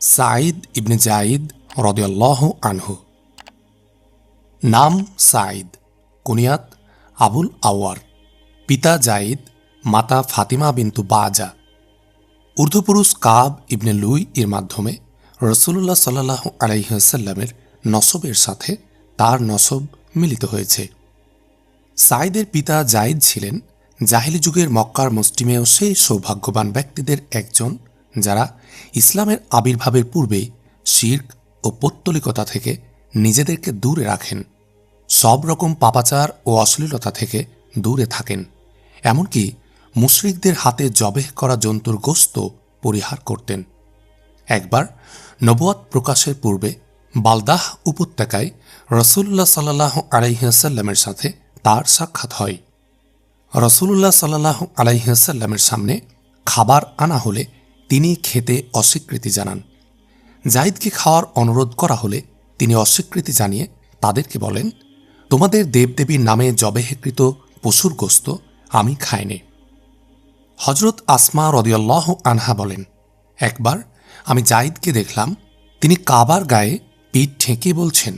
সাঈদ ইবনে জাইদ রদিয়াল্লাহ আনহু। নাম সাঈদ, কুনিয়াত আবুল আওয়ার পিতা জাইদ মাতা ফাতিমা বিন্তু বাজা। ঊর্ধ্বপুরুষ কাব ইবনে লুই এর মাধ্যমে রসুল্লাহ সাল্লাহ আলাইসাল্লামের নসবের সাথে তার নসব মিলিত হয়েছে। সাইদের পিতা জাইদ ছিলেন জাহিলি যুগের মক্কার মুসলিমেও সেই সৌভাগ্যবান ব্যক্তিদের একজন যারা ইসলামের আবির্ভাবের পূর্বেই শির্ক ও পৌত্তলিকতা থেকে নিজেদেরকে দূরে রাখেন, সব রকম পাপাচার ও অশ্লীলতা থেকে দূরে থাকেন, এমনকি মুশরিকদের হাতে জবেহ করা জন্তুর গোস্ত পরিহার করতেন। একবার নবুয়াত প্রকাশের পূর্বে বালদাহ উপত্যকায় রসুল্লাহ সাল্লাহ আলাইসাল্লামের সাথে তার সাক্ষাৎ হয়। রসুল্লাহ সাল্লাহ আলাইসাল্লামের সামনে খাবার আনা হলে তিনি খেতে অস্বীকৃতি জানান। জাইদকে খাওয়ার অনুরোধ করা হলে তিনি অস্বীকৃতি জানিয়ে তাদেরকে বলেন, তোমাদের দেবদেবীর নামে জবেহকৃত পশুর গোস্ত আমি খাইনি। হজরত আসমা রদিয়াল্লাহ আনহা বলেন, একবার আমি জাইদকে দেখলাম, তিনি কাবার গায়ে পিঠ ঠেকে বলছেন,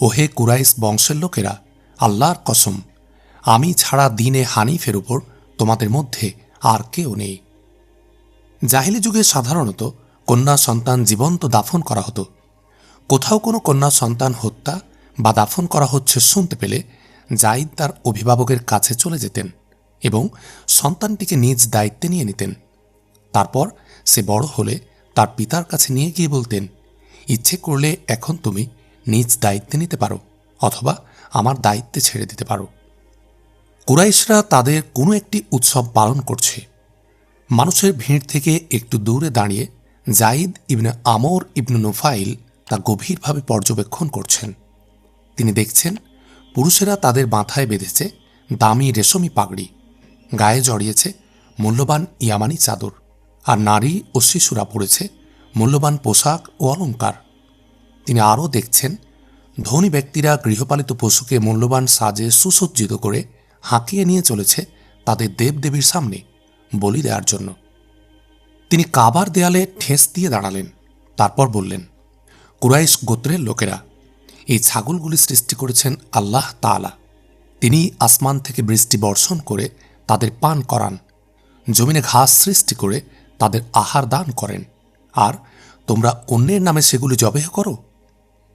ওহে কুরাইশ বংশের লোকেরা, আল্লাহর কসম, আমি ছাড়া দিনে হানিফের উপর তোমাদের মধ্যে আর কেউ নেই জাহিলি যুগে সাধারণত কন্যা সন্তান জীবন্ত দাফন করা হতো। কোথাও কোনো কন্যা সন্তান হত্যা বা দাফন করা হচ্ছে শুনতে পেলে জাইদ তার অভিভাবকের কাছে চলে যেতেন এবং সন্তানটিকে নিজ দায়িত্বে নিয়ে নিতেন। তারপর সে বড় হলে তার পিতার কাছে নিয়ে গিয়ে বলতেন, ইচ্ছে করলে এখন তুমি নিজ দায়িত্বে নিতে পারো অথবা আমার দায়িত্বে ছেড়ে দিতে পারো। কুরাইশরা তাদের কোনো একটি উৎসব পালন করছে। মানুষের ভিড় থেকে একটু দূরে দাঁড়িয়ে জাইদ ইবনে আমর ইবনু নোফাইল তা গভীরভাবে পর্যবেক্ষণ করছেন। তিনি দেখছেন, পুরুষেরা তাদের মাথায় বেঁধেছে দামি রেশমি পাগড়ি, গায়ে জড়িয়েছে মূল্যবান ইয়ামানি চাদর আর নারী ও শিশুরা পড়েছে মূল্যবান পোশাক ও অলঙ্কার তিনি আরও দেখছেন, ধনী ব্যক্তিরা গৃহপালিত পশুকে মূল্যবান সাজে সুসজ্জিত করে হাঁকিয়ে নিয়ে চলেছে তাদের দেবদেবীর সামনে। বলি দেওয়ার জন্য। তিনি কাবার দেয়ালে ঠেস দিয়ে দাঁড়ালেন। তারপর বললেন, কুরাইশ গোত্রের লোকেরা, এই ছাগলগুলি সৃষ্টি করেছেন আল্লাহ তালা তিনি আসমান থেকে বৃষ্টি বর্ষণ করে তাদের পান করান, জমিনে ঘাস সৃষ্টি করে তাদের আহার দান করেন। আর তোমরা অন্যের নামে সেগুলি জবেহ করো?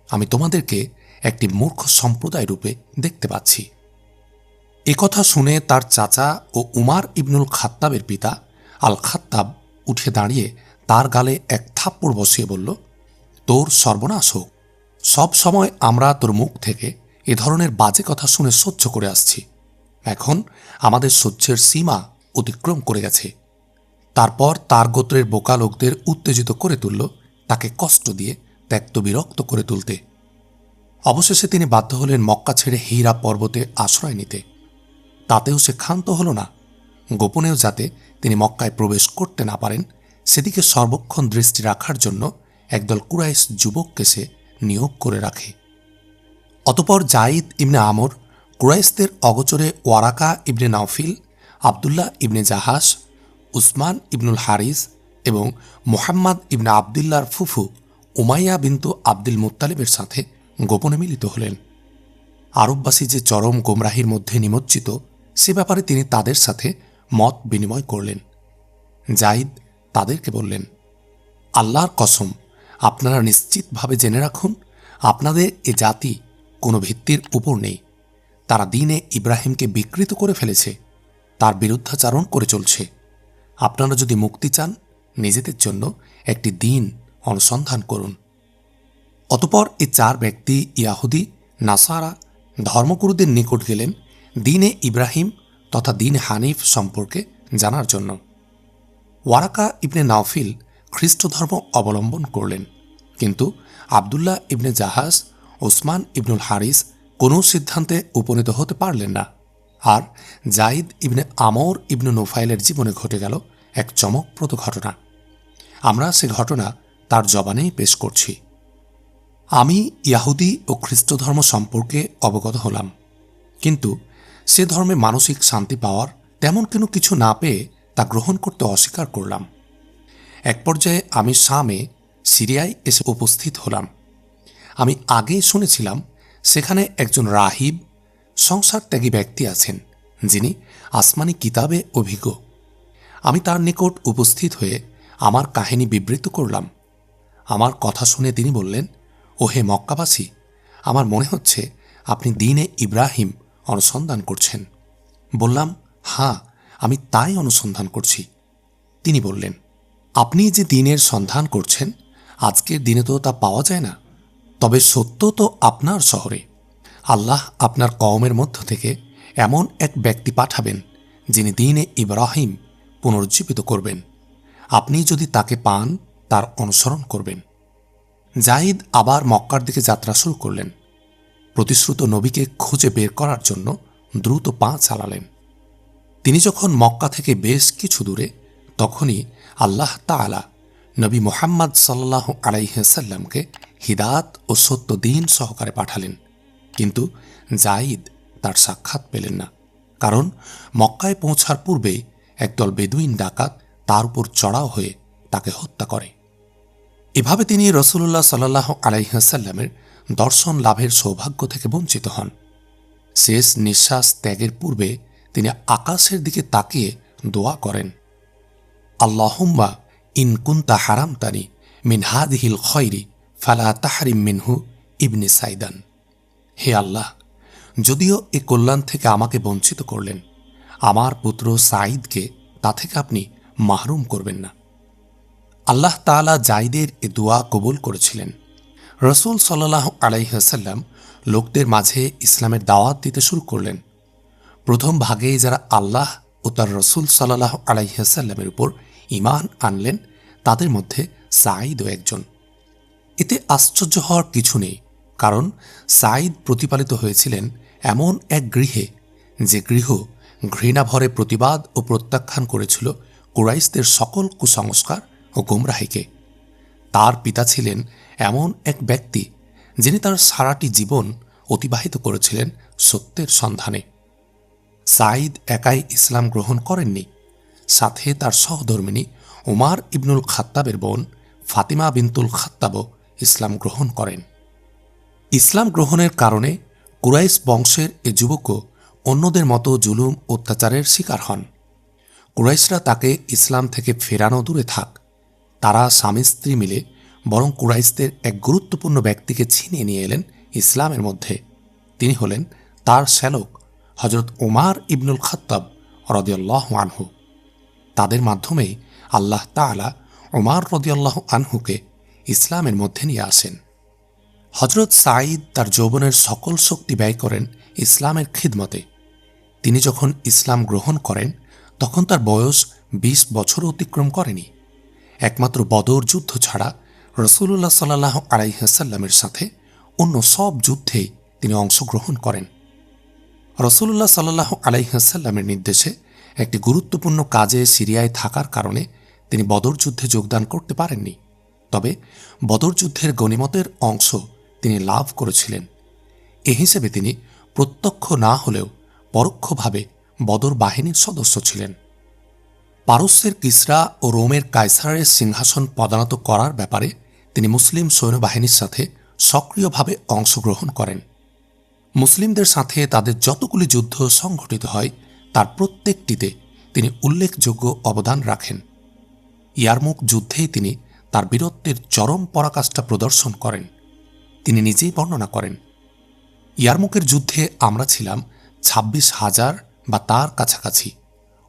আমি তোমাদেরকে একটি মূর্খ সম্প্রদায় রূপে দেখতে পাচ্ছি। কথা শুনে তার চাচা ও উমার ইবনুল খাত্তাবের পিতা আল খাত্তাব উঠে দাঁড়িয়ে তার গালে এক থাপ্পড় বসিয়ে বলল, তোর সর্বনাশ হোক। সব সময় আমরা তোর মুখ থেকে এ ধরনের বাজে কথা শুনে সহ্য করে আসছি। এখন আমাদের সহ্যের সীমা অতিক্রম করে গেছে। তারপর তার গোত্রের বোকা লোকদের উত্তেজিত করে তুলল, তাকে কষ্ট দিয়ে ত্যক্ত বিরক্ত করে তুলতে। অবশেষে তিনি বাধ্য হলেন মক্কা ছেড়ে হীরা পর্বতে আশ্রয় নিতে। তাতেও সে ক্ষান্ত হল না। গোপনেও যাতে তিনি মক্কায় প্রবেশ করতে না পারেন, সেদিকে সর্বক্ষণ দৃষ্টি রাখার জন্য একদল কুরাইশ যুবককে সে নিয়োগ করে রাখে। অতপর জাইদ ইবনে আমর, কুরাইশদের অগোচরে Waraqa Ibn Nawfal, Abdullah Ibn Jahash Usman Ibnul Haris এবং মোহাম্মদ ইবনে আবদুল্লার ফুফু উমাইয়া বিন্তু আব্দুল মুত্তালিবের সাথে গোপনে মিলিত হলেন। আরববাসী যে চরম গোমরাহির মধ্যে নিমজ্জিত সে ব্যাপারে তিনি তাদের সাথে মত বিনিময় করলেন। জাইদ তাদেরকে বললেন, আল্লাহর কসম, আপনারা নিশ্চিতভাবে জেনে রাখুন, আপনাদের এ জাতি কোনো ভিত্তির উপর নেই। তারা দিনে ইব্রাহিমকে বিকৃত করে ফেলেছে, তার বিরুদ্ধাচারণ করে চলছে। আপনারা যদি মুক্তি চান, নিজেদের জন্য একটি দিন অনুসন্ধান করুন। অতপর এই চার ব্যক্তি ইয়াহুদি, নাসারা, ধর্মগুরুদের নিকট গেলেন দিনে ইব্রাহিম তথা দিন হানিফ সম্পর্কে জানার জন্য। ওয়ারাকা ইবনে নাওফিল খ্রিস্ট ধর্ম অবলম্বন করলেন। কিন্তু আবদুল্লাহ ইবনে জাহাজ, ওসমান ইবনুল হারিস কোনো সিদ্ধান্তে উপনীত হতে পারলেন না। আর জাইদ ইবনে আমর ইবনু নোফাইলের জীবনে ঘটে গেল এক চমকপ্রদ ঘটনা। আমরা সে ঘটনা তার জবানেই পেশ করছি। আমি ইয়াহুদি ও খ্রিস্ট ধর্ম সম্পর্কে অবগত হলাম। কিন্তু সে ধর্মে মানসিক শান্তি পাওয়ার তেমন কোনো কিছু না পেয়ে তা গ্রহণ করতে অস্বীকার করলাম। এক পর্যায়ে আমি শামে সিরিয়ায় এসে উপস্থিত হলাম। আমি আগেই শুনেছিলাম সেখানে একজন রাহিব, সংসার ত্যাগী ব্যক্তি আছেন, যিনি আসমানি কিতাবে অভিজ্ঞ। আমি তার নিকট উপস্থিত হয়ে আমার কাহিনী বিবৃত করলাম। আমার কথা শুনে তিনি বললেন ও হে মক্কাবাসী, আমার মনে হচ্ছে আপনি দিনে ইব্রাহিম অনুসন্ধান করছেন। বললাম হ্যাঁ আমি তাই অনুসন্ধান করছি। তিনি বললেন, আপনি যে দিনের সন্ধান করছেন, আজকের দিনে তো তা পাওয়া যায় না। তবে সত্য তো আপনার শহরে। আল্লাহ আপনার কওমের মধ্য থেকে এমন এক ব্যক্তি পাঠাবেন, যিনি দিনে ইব্রাহিম পুনরুজ্জীবিত করবেন। আপনি যদি তাকে পান, তার অনুসরণ করবেন। জাহিদ আবার মক্কার দিকে যাত্রা শুরু করলেন। প্রতিশ্রুত নবীকে খুঁজে বের করার জন্য দ্রুত পা চালালেন। তিনি যখন মক্কা থেকে বেশ কিছু দূরে, তখনই আল্লাহ তালা নবী মোহাম্মদ সাল্লাহ আলাইসাল্লামকে হিদাত ও সত্য দিন সহকারে পাঠালেন। কিন্তু জাইদ তার সাক্ষাৎ পেলেন না। কারণ মক্কায় পৌঁছার পূর্বেই একদল বেদুইন ডাকাত তার উপর চড়াও হয়ে তাকে হত্যা করে। এভাবে তিনি রসুল্লাহ সাল্লাহ আলাইহাসাল্লামের দর্শন লাভের সৌভাগ্য থেকে বঞ্চিত হন। শেষ নিঃশ্বাস ত্যাগের পূর্বে তিনি আকাশের দিকে তাকিয়ে দোয়া করেন। আল্লাহম্বা ইন কুন্তা হারাম তানি মিন হাদিহিল খয়রি ফালা তাহারিম মিনহু ইবনে সাইদান। হে আল্লাহ, যদিও এ কল্যাণ থেকে আমাকে বঞ্চিত করলেন, আমার পুত্র সাঈদকে তা থেকে আপনি মাহরুম করবেন না। আল্লাহ তালা জাইদের এ দোয়া কবুল করেছিলেন। রসুল সাল্লাহ আলাইহাসাল্লাম লোকদের মাঝে ইসলামের দাওয়াত দিতে শুরু করলেন। প্রথম ভাগে যারা আল্লাহ ও তার রসুল সাল্লাহ আলাইহাসাল্লামের উপর ইমান আনলেন, তাদের মধ্যে সাঈদও একজন। এতে আশ্চর্য হওয়ার কিছু নেই, কারণ সাঈদ প্রতিপালিত হয়েছিলেন এমন এক গৃহে, যে গৃহ ঘৃণাভরে প্রতিবাদ ও প্রত্যাখ্যান করেছিল কুরাইশদের সকল কুসংস্কার ও গুমরাহিকে। তার পিতা ছিলেন এমন এক ব্যক্তি যিনি তার সারাটি জীবন অতিবাহিত করেছিলেন সত্যের সন্ধানে। সাঈদ একাই ইসলাম গ্রহণ করেননি। সাথে তার সহধর্মিনী উমার ইবনুল খাত্তাবের বোন ফাতিমা বিনতুল খাত্তাবও ইসলাম গ্রহণ করেন। ইসলাম গ্রহণের কারণে কুরাইশ বংশের এ যুবকও অন্যদের মতো জুলুম অত্যাচারের শিকার হন। কুরাইশরা তাকে ইসলাম থেকে ফেরানো দূরে থাক তারা স্বামী স্ত্রী মিলে বরং কুরাইশদের এক গুরুত্বপূর্ণ ব্যক্তিকে ছিনিয়ে নিয়ে এলেন ইসলামের মধ্যে। তিনি হলেন তার শ্যালক হজরত উমার ইবনুল খত্তাব রদিয়াল্লাহ আনহু। তাদের মাধ্যমেই আল্লাহ তালা ওমার রদিয়াল্লাহ আনহুকে ইসলামের মধ্যে নিয়ে আসেন। হজরত সাঈদ তার যৌবনের সকল শক্তি ব্যয় করেন ইসলামের খিদমতে। তিনি যখন ইসলাম গ্রহণ করেন, তখন তার বয়স ২০ বছর অতিক্রম করেনি। একমাত্র বদর যুদ্ধ ছাড়া রসুল্লাহ সাল্লাহ আলাইহাসাল্লামের সাথে অন্য সব যুদ্ধেই তিনি অংশগ্রহণ করেন। রসুল্লাহ সাল্লাহ আলাইহাসাল্লামের নির্দেশে একটি গুরুত্বপূর্ণ কাজে সিরিয়ায় থাকার কারণে তিনি বদর যুদ্ধে যোগদান করতে পারেননি। তবে বদর যুদ্ধের গণিমতের অংশ তিনি লাভ করেছিলেন। এ হিসেবে তিনি প্রত্যক্ষ না হলেও পরোক্ষভাবে বদর বাহিনীর সদস্য ছিলেন। পারস্যের কিসরা ও রোমের কায়সারের সিংহাসন পদানত করার ব্যাপারে তিনি মুসলিম সৈন্যবাহিনীর সাথে সক্রিয়ভাবে অংশগ্রহণ করেন। মুসলিমদের সাথে তাদের যতগুলি যুদ্ধ সংঘটিত হয়, তার প্রত্যেকটিতে তিনি উল্লেখযোগ্য অবদান রাখেন। ইয়ারমুখ যুদ্ধেই তিনি তার বীরত্বের চরম পরাকাষ্ঠা প্রদর্শন করেন। তিনি নিজেই বর্ণনা করেন ইয়ারমুকের যুদ্ধে আমরা ছিলাম ছাব্বিশ হাজার বা তার কাছাকাছি।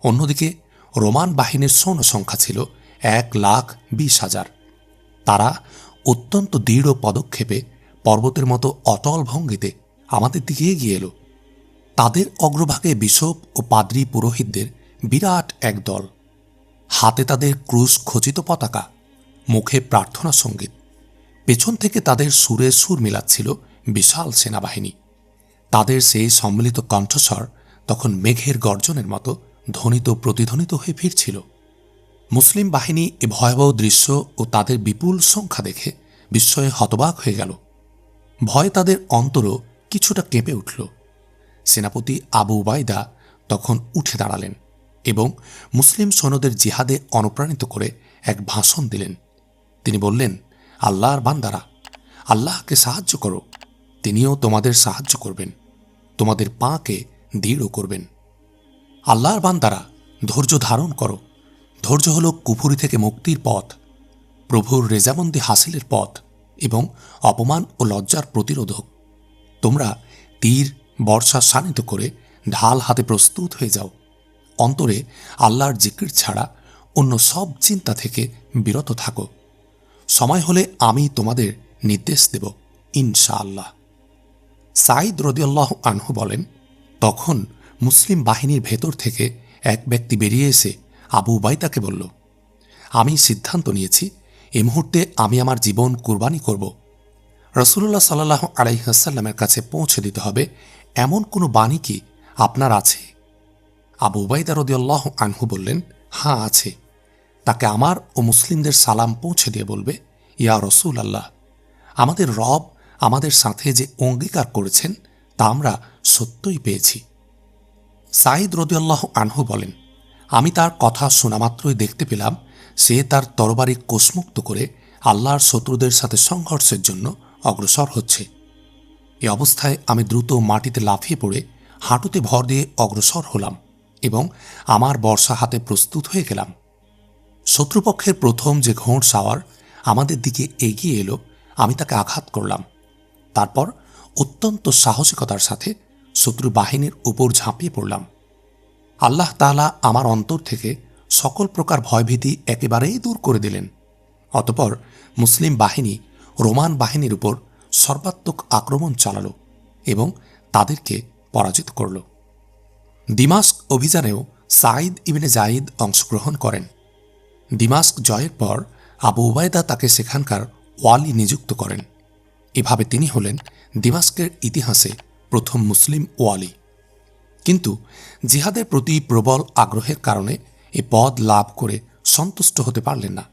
অন্যদিকে রোমান বাহিনীর সৈন্য সংখ্যা ছিল এক লাখ বিশ হাজার। তারা অত্যন্ত দৃঢ় পদক্ষেপে পর্বতের মতো অটল ভঙ্গিতে আমাদের দিকে এগিয়ে এলো। তাদের অগ্রভাগে বিশপ ও পাদ্রী পুরোহিতদের বিরাট এক দল। হাতে তাদের ক্রুশ খচিত পতাকা, মুখে প্রার্থনা সংগীত। পেছন থেকে তাদের সুরে সুর মিলাচ্ছিল বিশাল সেনাবাহিনী। তাদের সেই সম্মিলিত কণ্ঠস্বর তখন মেঘের গর্জনের মতো ধ্বনিত প্রতিধ্বনিত হয়ে ফিরছিল। মুসলিম বাহিনী এ ভয়াবহ দৃশ্য ও তাদের বিপুল সংখ্যা দেখে বিস্ময়ে হতবাক হয়ে গেল। ভয় তাদের অন্তরও কিছুটা কেঁপে উঠল। সেনাপতি আবু উবাইদা তখন উঠে দাঁড়ালেন এবং মুসলিম সৈন্যদের জিহাদে অনুপ্রাণিত করে এক ভাষণ দিলেন। তিনি বললেন, আল্লাহর বান্দারা, আল্লাহকে সাহায্য করো। তিনিও তোমাদের সাহায্য করবেন। তোমাদের পাকে দৃঢ় করবেন। আল্লাহর বান্দারা, ধৈর্য ধারণ করো। ধৈর্য হল কুফুরি থেকে মুক্তির পথ, প্রভুর রেজামন্দি হাসিলের পথ এবং অপমান ও লজ্জার প্রতিরোধক। তোমরা তীর, বর্ষা শানিত করে ঢাল হাতে প্রস্তুত হয়ে যাও। অন্তরে আল্লাহর জিকির ছাড়া অন্য সব চিন্তা থেকে বিরত থাকো। সময় হলে আমি তোমাদের নির্দেশ দেব, ইনশাআল্লাহ। সাইদ রদিয়াল্লাহ আনহু বলেন, তখন মুসলিম বাহিনীর ভেতর থেকে এক ব্যক্তি বেরিয়ে এসে আবু উবাইদাকে বলল, আমি সিদ্ধান্ত নিয়েছি, এ মুহূর্তে আমি আমার জীবন কুরবানি করব। রসুল্লাহ সাল্লাহ আলাইহাসাল্লামের কাছে পৌঁছে দিতে হবে, এমন কোনো বাণী কি আপনার আছে? আবু উবাইদা রদিয়াল্লাহ আনহু বললেন হ্যাঁ আছে। তাকে আমার ও মুসলিমদের সালাম পৌঁছে দিয়ে বলবে, ইয়া রসুল আল্লাহ আমাদের রব আমাদের সাথে যে অঙ্গীকার করেছেন, তা আমরা সত্যই পেয়েছি। সাইদ রদিয়াল্লাহ আনহু বলেন, আমি তার কথা শোনামাত্রই দেখতে পেলাম, সে তার তরবারি কোষমুক্ত করে আল্লাহর শত্রুদের সাথে সংঘর্ষের জন্য অগ্রসর হচ্ছে। এ অবস্থায় আমি দ্রুত মাটিতে লাফিয়ে পড়ে হাঁটুতে ভর দিয়ে অগ্রসর হলাম এবং আমার বর্ষা হাতে প্রস্তুত হয়ে গেলাম। শত্রুপক্ষের প্রথম যে ঘোড় সাওয়ার আমাদের দিকে এগিয়ে এলো, আমি তাকে আঘাত করলাম। তারপর অত্যন্ত সাহসিকতার সাথে শত্রু বাহিনীর উপর ঝাঁপিয়ে পড়লাম। আল্লাহ তাআলা আমার অন্তর থেকে সকল প্রকার ভয়ভীতি একেবারেই দূর করে দিলেন। অতপর মুসলিম বাহিনী রোমান বাহিনীর উপর সর্বাত্মক আক্রমণ চালালো এবং তাদেরকে পরাজিত করল। দিমাস্ক অভিযানেও সাঈদ ইবনে জাইদ অংশগ্রহণ করেন। দিমাস্ক জয়ের পর আবু উবায়দা তাকে সেখানকার ওয়ালি নিযুক্ত করেন। এভাবে তিনি হলেন দিমাস্কের ইতিহাসে প্রথম মুসলিম ওয়ালি কিন্তু জিহাদের প্রতি প্রবল আগ্রহের কারণে এ পদ লাভ করে সন্তুষ্ট হতে পারলেন না।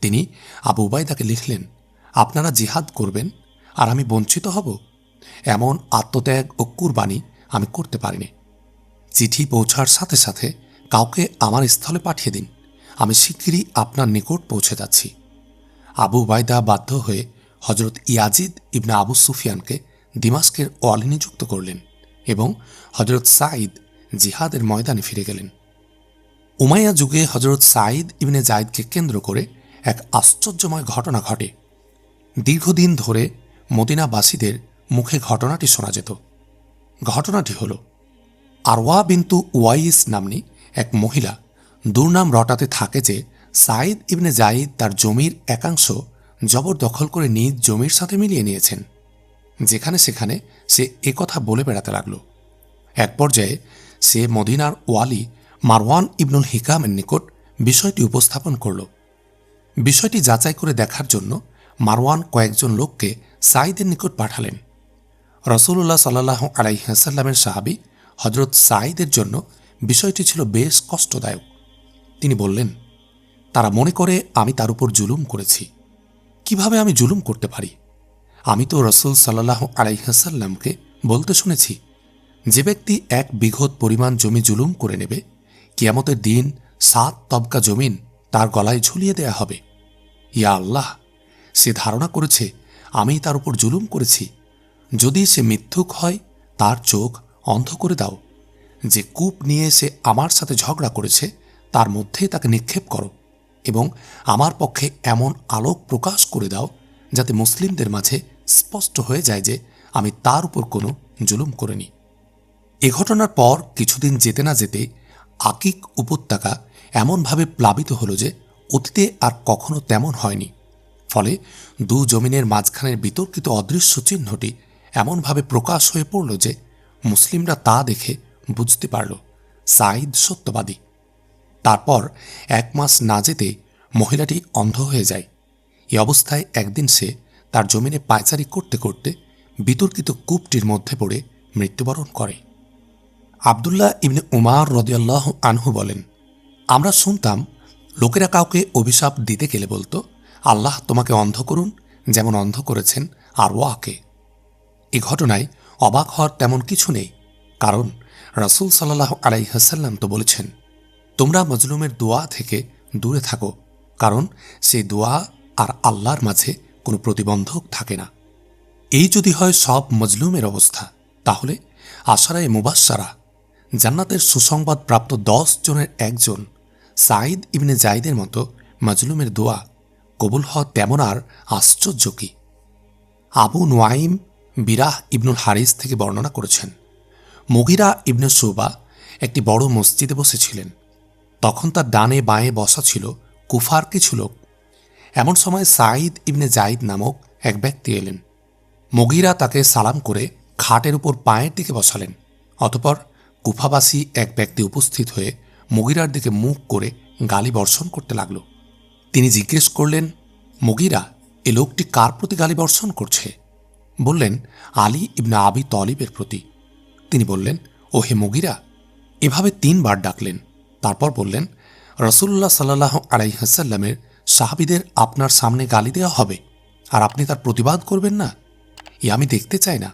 তিনি আবু উবায়দাকে লিখলেন, আপনারা জিহাদ করবেন, আর আমি বঞ্চিত হব। এমন আত্মত্যাগ ও কুরবানি আমি করতে পারিনি। চিঠি পৌঁছার সাথে সাথে কাউকে আমার স্থলে পাঠিয়ে দিন। আমি শিগগিরই আপনার নিকট পৌঁছে যাচ্ছি। আবু বাইদা বাধ্য হয়ে হজরত ইয়াজিদ ইবনা আবু সুফিয়ানকে দিমাস্কের ওয়ালি নিযুক্ত করলেন এবং হজরত সাঈদ জিহাদের ময়দানে ফিরে গেলেন। উমাইয়া যুগে হজরত সাঈদ ইবনে জাইদকে কেন্দ্র করে এক আশ্চর্যময় ঘটনা ঘটে। দীর্ঘদিন ধরে মদিনাবাসীদের মুখে ঘটনাটি শোনা যেত। ঘটনাটি হল, আরওয়া বিন্তু ওয়াইস নামনি এক মহিলা দুর্নাম রটাতে থাকে যে সাঈদ ইবনে জাইদ তার জমির একাংশ জবরদখল করে নিজ জমির সাথে মিলিয়ে নিয়েছেন। যেখানে সেখানে সে একথা বলে বেড়াতে লাগল। এক পর্যায়ে সে মদিনার ওয়ালি মারওয়ান ইবনুল হিকামের নিকট বিষয়টি উপস্থাপন করল। বিষয়টি যাচাই করে দেখার জন্য মারওয়ান কয়েকজন লোককে সাইদের নিকট পাঠালেন। রসুল্লাহ সাল্লাহ আলাইহাসাল্লামের সাহাবি হজরত সাইদের জন্য বিষয়টি ছিল বেশ কষ্টদায়ক। তিনি বললেন, তারা মনে করে আমি তার উপর জুলুম করেছি। কীভাবে আমি জুলুম করতে পারি? আমি তো রসুল সাল্লাহ আলাইহাসাল্লামকে বলতে শুনেছি, যে ব্যক্তি এক বিঘত পরিমাণ জমি জুলুম করে নেবে, কিয়ামতের দিন সাত তবকা জমিন তার গলায় ঝুলিয়ে দেয়া হবে। ইয়া আল্লাহ, সে ধারণা করেছে, আমি তার উপর জুলুম করেছি। যদি সে মিথ্যুক হয়, তার চোখ অন্ধ করে দাও। যে কূপ নিয়ে সে আমার সাথে ঝগড়া করেছে, তার মধ্যেই তাকে নিক্ষেপ করো এবং আমার পক্ষে এমন আলোক প্রকাশ করে দাও, যাতে মুসলিমদের মাঝে স্পষ্ট হয়ে যায় যে আমি তার উপর কোনো জুলুম করিনি। এ ঘটনার পর কিছুদিন যেতে না যেতে আকিক উপত্যকা এমনভাবে প্লাবিত হলো যে অতীতে আর কখনো তেমন হয়নি। ফলে দু জমিনের মাঝখানের বিতর্কিত অদৃশ্য চিহ্নটি এমনভাবে প্রকাশ হয়ে পড়ল যে মুসলিমরা তা দেখে বুঝতে পারল সাইদ সত্যবাদী। তারপর এক মাস না যেতে মহিলাটি অন্ধ হয়ে যায়। এ অবস্থায় একদিন সে তার জমিনে পায়চারি করতে করতে বিতর্কিত কূপটির মধ্যে পড়ে মৃত্যুবরণ করে। আবদুল্লাহ ইবনে উমার রদিয়াল্লাহ আনহু বলেন, আমরা শুনতাম, লোকেরা কাউকে অভিশাপ দিতে গেলে বলতো, আল্লাহ তোমাকে অন্ধ করুন, যেমন অন্ধ করেছেন আর ওয়াকে এ ঘটনায় অবাক হওয়ার তেমন কিছু নেই, কারণ রাসুল সাল্লাহ আলাইহাসাল্লাম তো বলেছেন, তোমরা মজলুমের দোয়া থেকে দূরে থাকো, কারণ সেই দোয়া আর আল্লাহর মাঝে কোনো প্রতিবন্ধক থাকে না। এই যদি হয় সব মজলুমের অবস্থা, তাহলে আশারায় মুবাসারা জান্নাতের সুসংবাদ প্রাপ্ত দশ জনের একজন, সাঈদ ইবনে জাইদের মতো মজলুমের দোয়া কবুল হওয়া তেমন আর আশ্চর্য কি? আবু নোয়াইম বিরাহ ইবনুল হারিস থেকে বর্ণনা করেছেন, মুগিরা ইবনে সুবা একটি বড় মসজিদে বসেছিলেন। তখন তার ডানে বাঁয়ে বসা ছিল কুফার কিছু লোক। এমন সময় সাঈদ ইবনে জাইদ নামক এক ব্যক্তি এলেন। মগিরা তাকে সালাম করে খাটের উপর পায়ের দিকে বসালেন, অতপর কুফাবাসী এক ব্যক্তি উপস্থিত হয়ে মগিরার দিকে মুখ করে গালি বর্ষণ করতে লাগল। তিনি জিজ্ঞেস করলেন, মগিরা, এ লোকটি কার প্রতি গালি বর্ষণ করছে? বললেন, আলী ইবনা আবি তলিবের প্রতি। তিনি বললেন ও হে মগিরা, এভাবে তিনবার ডাকলেন। তারপর বললেন রসুল্লাহ সাল্লাহ আলাইহাসাল্লামের সাহাবিদের আপনার সামনে গালি দেওয়া হবে। আর আপনি তার প্রতিবাদ করবেন না। এ আমি দেখতে চাই না।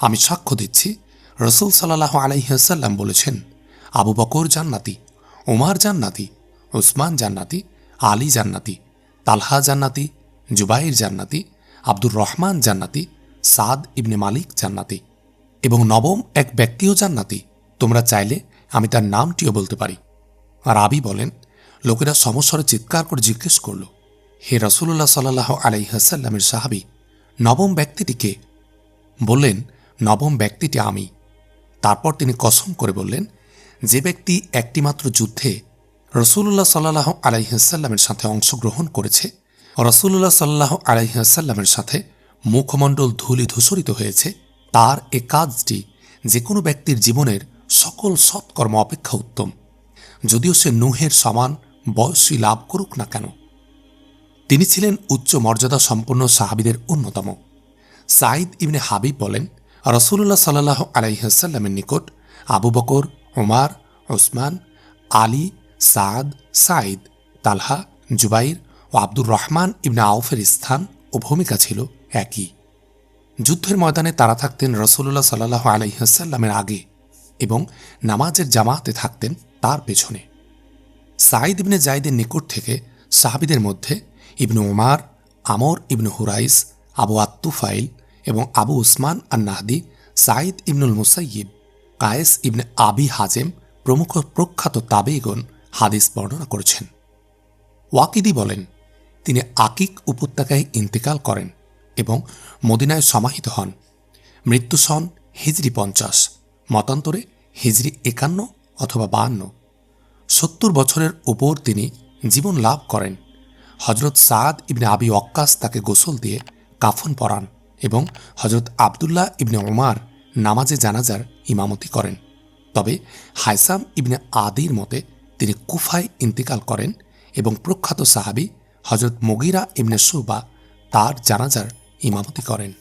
আমি সাক্ষ্য দিচ্ছি, রসুল সাল্লাহ আলাইহাসাল্লাম বলেছেন, আবু বকর জান্নাতি ওমার জান্নাতি ওসমান জান্নাতি, আলী জান্নাতি, তালহা জান্নাতি, জুবাইর জান্নাতি, আব্দুর রহমান জান্নাতি, সাদ ইবনে মালিক জান্নাতি এবং নবম এক ব্যক্তিও জান্নাতি। তোমরা চাইলে আমি তার নামটিও বলতে পারি। আর আবি বলেন লোকেরা সমস্বরে চিৎকার করে জিজ্ঞেস করল, হে রসুল্লাহ সাল্লাহ আলাইহাসাল্লামের সাহাবি, নবম ব্যক্তিটিকে বললেন, নবম ব্যক্তিটি আমি। তারপর তিনি কসম করে বললেন, যে ব্যক্তি একটিমাত্র যুদ্ধে রসুল্লাহ সাল্লাহ আলাইহাসাল্লামের সাথে অংশগ্রহণ করেছে রসুল্লাহ সাল্লাহ আলাইহাসাল্লামের সাথে মুখমণ্ডল ধুলি ধূসরিত হয়েছে, তার এ কাজটি যে কোনো ব্যক্তির জীবনের সকল সৎকর্ম অপেক্ষা উত্তম। যদিও সে নুহের সমান বয়সী লাভ করুক না কেন? তিনি ছিলেন উচ্চ মর্যাদা সম্পন্ন সাহাবিদের অন্যতম। সাইদ ইবনে হাবিব বলেন রসুল্লাহ সাল্লাহ আলাইহাসাল্লামের নিকট আবু বকর ওমার ওসমান আলী, সাদ সাইদ তালহা, জুবাইর ও আব্দুর রহমান ইবনে আউফের স্থান ও ভূমিকা ছিল একই। যুদ্ধের ময়দানে তারা থাকতেন রসুল্লাহ সাল্লাহ আলাইহাসাল্লামের আগে এবং নামাজের জামাতে থাকতেন তার পেছনে। সাইদ ইবনে জাইদের নিকট থেকে সাহাবিদের মধ্যে ইবনু ওমার আমর ইবনু হুরাইস, আবু আত্তুফাইল এবং আবু উসমান আর নাহদি সাইদ ইবনুল মুসাইয়িব, কায়েস ইবনে আবি হাজেম প্রমুখ প্রখ্যাত তাবেগণ হাদিস বর্ণনা করেছেন। ওয়াকিদি বলেন, তিনি আকিক উপত্যকায় ইন্তেকাল করেন এবং মদিনায় সমাহিত হন। মৃত্যু সন হিজরি পঞ্চাশ, মতান্তরে হিজরি একান্ন অথবা বাহান্ন সত্তর বছরের ওপর তিনি জীবন লাভ করেন। হজরত সাদ ইবনে আবি অক্কাস তাকে গোসল দিয়ে কাফন পরান এবং হজরত আবদুল্লাহ ইবনে ওমার নামাজে জানাজার ইমামতি করেন। তবে হাইসাম ইবনে আদির মতে তিনি কুফায় ইন্তিকাল করেন এবং প্রখ্যাত সাহাবি হজরত মগিরা ইবনে সুবা তার জানাজার ইমামতি করেন।